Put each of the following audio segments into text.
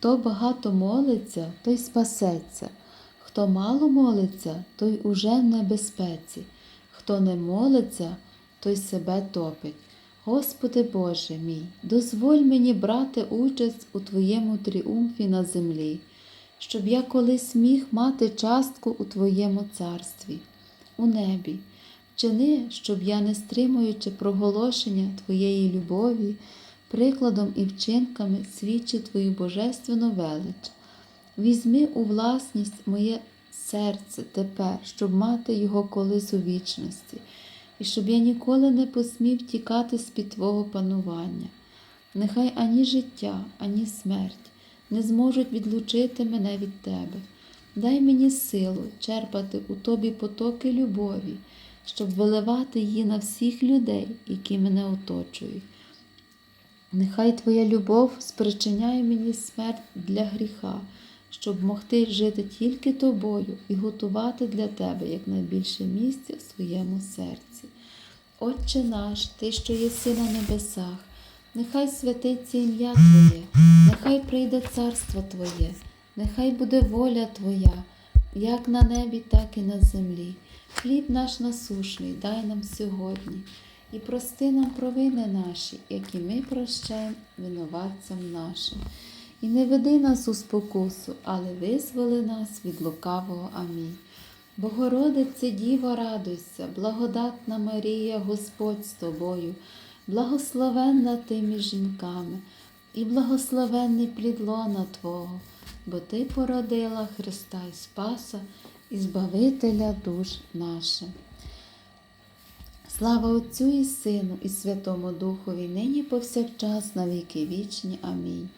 Хто багато молиться, той спасеться, хто мало молиться, той уже в небезпеці, хто не молиться, той себе топить. Господи Боже мій, дозволь мені брати участь у Твоєму тріумфі на землі, щоб я колись міг мати частку у Твоєму царстві, у небі. Вчини, щоб я, не стримуючи проголошення Твоєї любові, прикладом і вчинками свідчив Твою божественну велич. Візьми у власність моє серце тепер, щоб мати його колись у вічності, і щоб я ніколи не посмів тікати з-під Твого панування. Нехай ані життя, ані смерть не зможуть відлучити мене від Тебе. Дай мені силу черпати у Тобі потоки любові, щоб виливати її на всіх людей, які мене оточують. Нехай Твоя любов спричиняє мені смерть для гріха, щоб могти жити тільки тобою і готувати для Тебе якнайбільше місця в своєму серці. Отче наш, Ти, що єси на небесах, нехай святиться ім'я Твоє, нехай прийде царство Твоє, нехай буде воля Твоя, як на небі, так і на землі. Хліб наш насушний, дай нам сьогодні, і прости нам провини наші, які ми прощаємо винуватцям нашим. І не веди нас у спокусу, але визволи нас від лукавого. Амінь. Богородице Діво, радуйся, благодатна Марія, Господь з тобою, благословенна ти між жінками, і благословенний плід лона Твого, бо Ти породила Христа і Спаса і Збавителя душ наших. Слава Отцю і Сину, і Святому Духові, нині повсякчас, на віки вічні. Амінь.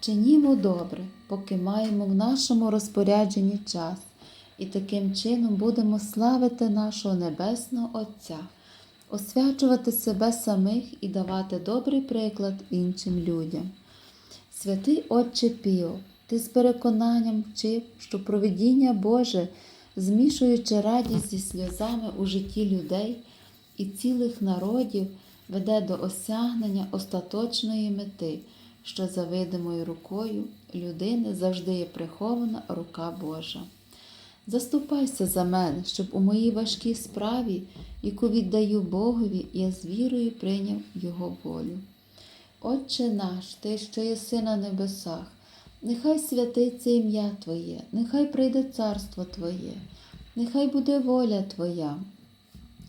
Чинімо добре, поки маємо в нашому розпорядженні час, і таким чином будемо славити нашого Небесного Отця, освячувати себе самих і давати добрий приклад іншим людям. Святий Отче Піо, ти з переконанням вчив, що провидіння Боже, змішуючи радість зі сльозами у житті людей і цілих народів, веде до осягнення остаточної мети, що за видимою рукою людини завжди є прихована рука Божа. Заступайся за мене, щоб у моїй важкій справі, яку віддаю Богові, я з вірою прийняв Його волю. Отче наш, Ти, що єси на небесах, нехай святиться ім'я Твоє, нехай прийде царство Твоє, нехай буде воля Твоя,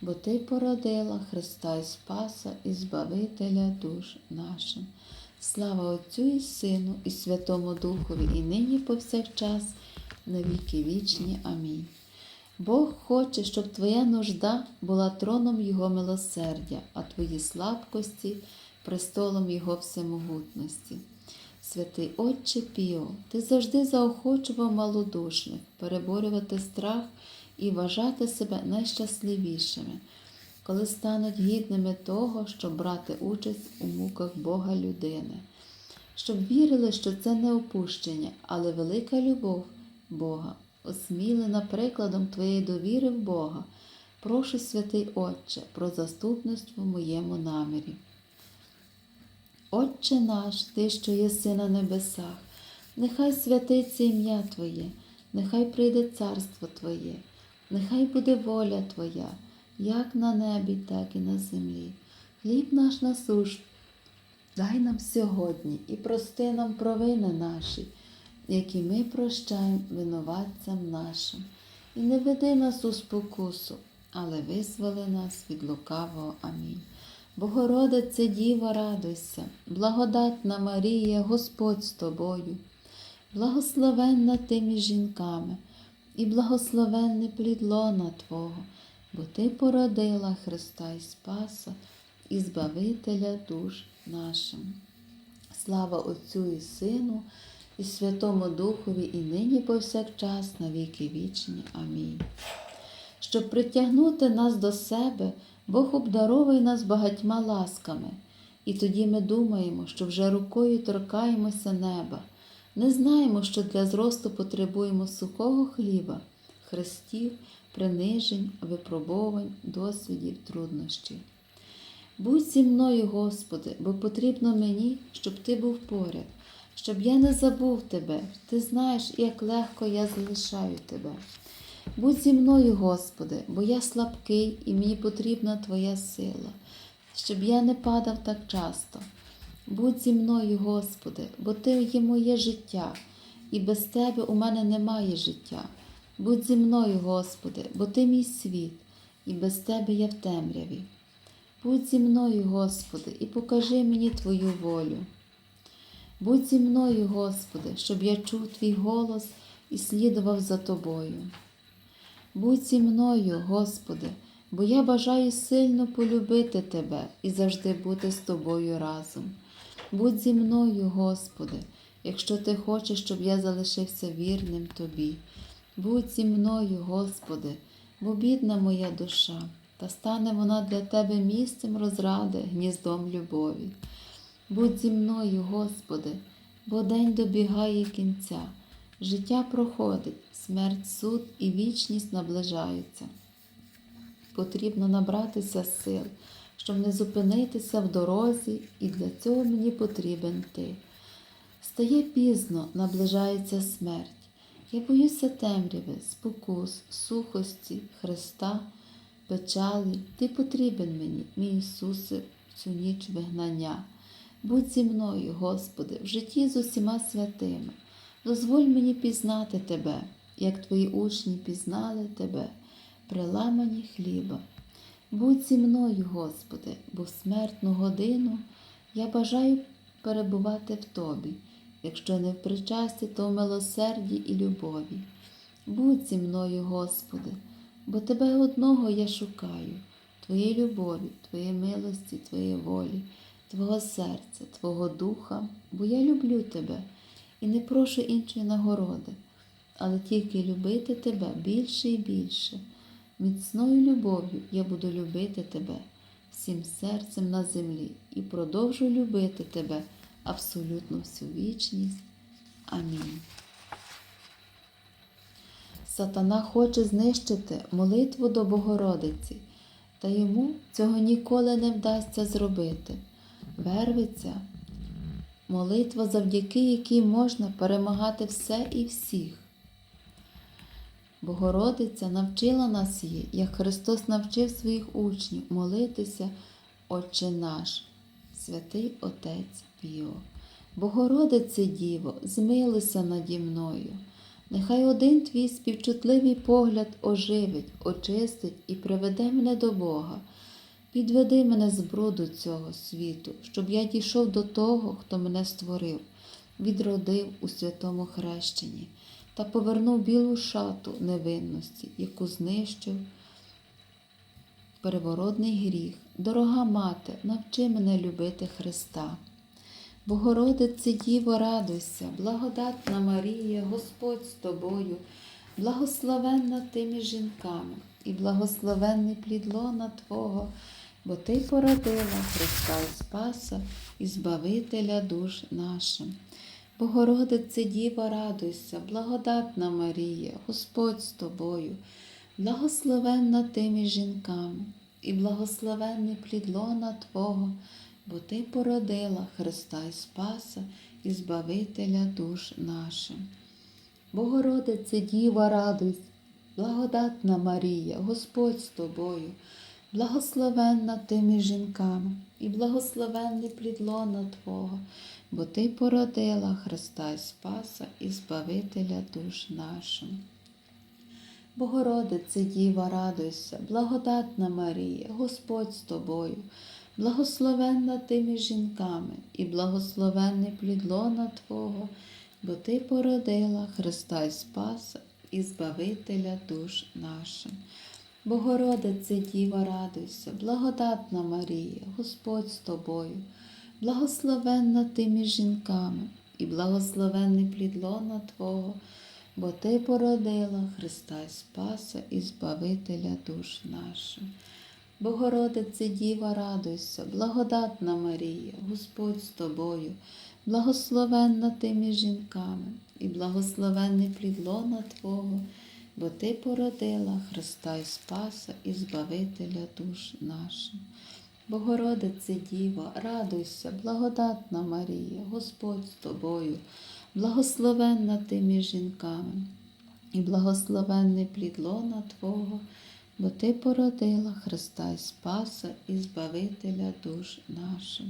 бо Ти породила Христа і Спаса і Збавителя душ нашим. Слава Отцю і Сину, і Святому Духові, і нині повсякчас, на віки вічні. Амінь. Бог хоче, щоб твоя нужда була троном Його милосердя, а твої слабкості престолом Його всемогутності. Святий Отче Піо, ти завжди заохочував малодушних переборювати страх і вважати себе найщасливішими, коли стануть гідними того, щоб брати участь у муках Бога людини, щоб вірили, що це не опущення, але велика любов Бога осмілена прикладом Твоєї довіри в Бога, прошу, святий Отче, про заступництво в моєму намірі. Отче наш, Ти, що єси на небесах, нехай святиться ім'я Твоє, нехай прийде царство Твоє, нехай буде воля Твоя, як на небі, так і на землі. Хліб наш насуш, дай нам сьогодні і прости нам провини наші які ми прощаємо винуватцям нашим, і не веди нас у спокусу, але визволи нас від лукавого. Амінь. Богородице Діва, радуйся, благодатна Марія, Господь з тобою, благословенна ти жінками, і благословенне плід лона Твого, бо Ти породила Христа і Спаса і Збавителя душ нашим. Слава Отцю і Сину, і Святому Духові, і нині повсякчас, на віки вічні. Амінь. Щоб притягнути нас до себе, Бог обдаровує нас багатьма ласками, і тоді ми думаємо, що вже рукою торкаємося неба. Не знаємо, що для зросту потребуємо сухого хліба, хрестів, принижень, випробувань, досвідів, труднощів. Будь зі мною, Господи, бо потрібно мені, щоб Ти був поряд, щоб я не забув Тебе. Ти знаєш, як легко я залишаю Тебе. Будь зі мною, Господи, бо я слабкий і мені потрібна Твоя сила, щоб я не падав так часто. Будь зі мною, Господи, бо Ти є моє життя, і без Тебе у мене немає життя. Будь зі мною, Господи, бо Ти мій світ, і без Тебе я в темряві. Будь зі мною, Господи, і покажи мені Твою волю. Будь зі мною, Господи, щоб я чув Твій голос і слідував за Тобою. Будь зі мною, Господи, бо я бажаю сильно полюбити Тебе і завжди бути з Тобою разом. Будь зі мною, Господи, якщо Ти хочеш, щоб я залишився вірним Тобі. Будь зі мною, Господи, бо бідна моя душа, та стане вона для Тебе місцем розради, гніздом любові. Будь зі мною, Господи, бо день добігає кінця, життя проходить, смерть, суд і вічність наближаються. Потрібно набратися сил, щоб не зупинитися в дорозі, і для цього мені потрібен ти. Стає пізно, наближається смерть. Я боюся темряви, спокус, сухості, Христа, печалі. Ти потрібен мені, мій Ісусе, в цю ніч вигнання. Будь зі мною, Господи, в житті з усіма святими. Дозволь мені пізнати Тебе, як Твої учні пізнали Тебе, при ламані хліба. Будь зі мною, Господи, бо в смертну годину я бажаю перебувати в Тобі, якщо не в причасті, то в милосерді і любові. Будь зі мною, Господи, бо Тебе одного я шукаю, Твоєї любові, Твоєї милості, Твоєї волі, Твого серця, Твого духа, бо я люблю Тебе і не прошу іншої нагороди, але тільки любити Тебе більше і більше. Міцною любов'ю я буду любити Тебе всім серцем на землі і продовжу любити Тебе абсолютно всю вічність. Амінь. Сатана хоче знищити молитву до Богородиці, та йому цього ніколи не вдасться зробити. Вервиться молитва, завдяки якій можна перемагати все і всіх. Богородиця навчила нас її, як Христос навчив своїх учнів молитися, Отче наш, святий Отець Піо. Богородице Діво, змилися наді мною. Нехай один твій співчутливий погляд оживить, очистить і приведе мене до Бога. Підведи мене з бруду цього світу, щоб я дійшов до того, хто мене створив, відродив у святому хрещенні та повернув білу шату невинності, яку знищив переворотний гріх. Дорога мати, навчи мене любити Христа. Богородице Діво, радуйся, благодатна Марія, Господь з тобою, благословенна тими жінками, і благословенний плід лона Твого, бо Ти породила Христа Спаса і Збавителя душ нашим. Богородице Діва, радуйся, благодатна Марія, Господь з тобою, благословенна тими жінками, і благословенний плід лона Твого, бо Ти породила Христа і Спаса і Збавителя душ нашим. Богородице Діва, радуйся, благодатна Марія, Господь з тобою, благословенна тими жінками, і благословенний плід лона Твого, бо Ти породила Христа і Спаса і Збавителя душ нашим. Богородице Діва, радуйся, благодатна Марія, Господь з тобою, благословенна тими жінками, і благословенний плід лона Твого, бо Ти породила Христа і Спаса і Збавителя душ нашим. Богородице Діва, радуйся, благодатна Марія, Господь з тобою, благословенна ти між жінками, і благословенний плід лона Твого, бо Ти породила Христа й Спаса і Збавителя душ наших. Богородице Діва, радуйся, благодатна Марія, Господь з тобою, благословенна ти між жінками, і благословенний плід лона Твого, бо Ти породила Христа й Спаса і Збавителя душ наших. Богородице Діва, радуйся, благодатна Марія, Господь з тобою, благословенна ти між жінками, і благословенний плід лона Твого, бо Ти породила Христа й Спаса і Збавителя душ наших.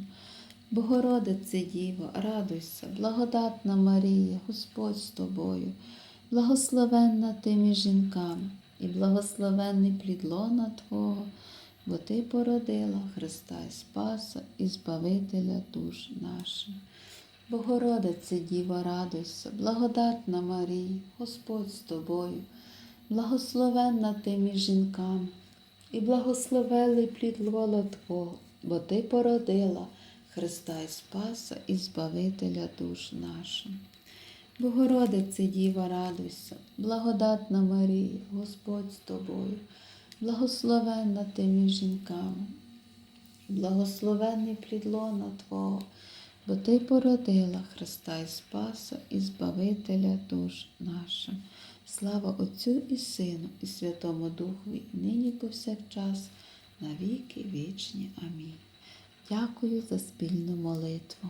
Богородице Діво, радуйся, благодатна Марія, Господь з тобою, благословенна ти між жінками, і благословенний плід лона Твого, бо Ти породила Христа й Спаса і Збавителя душ наших. Богородице Діво, радуйся, благодатна Марія, Господь з тобою, благословенна ти між жінками, і благословений плід лона Твого, бо Ти породила Христа й Спаса і Збавителя душ наших. Богородице Діва, радуйся, благодатна Марія, Господь з тобою, благословенна ти між жінками, благословенний плід лона Твого, бо Ти породила Христа і Спаса і Збавителя душ наших. Слава Отцю і Сину, і Святому Духові, і нині повсякчас, на віки вічні. Амінь. Дякую за спільну молитву.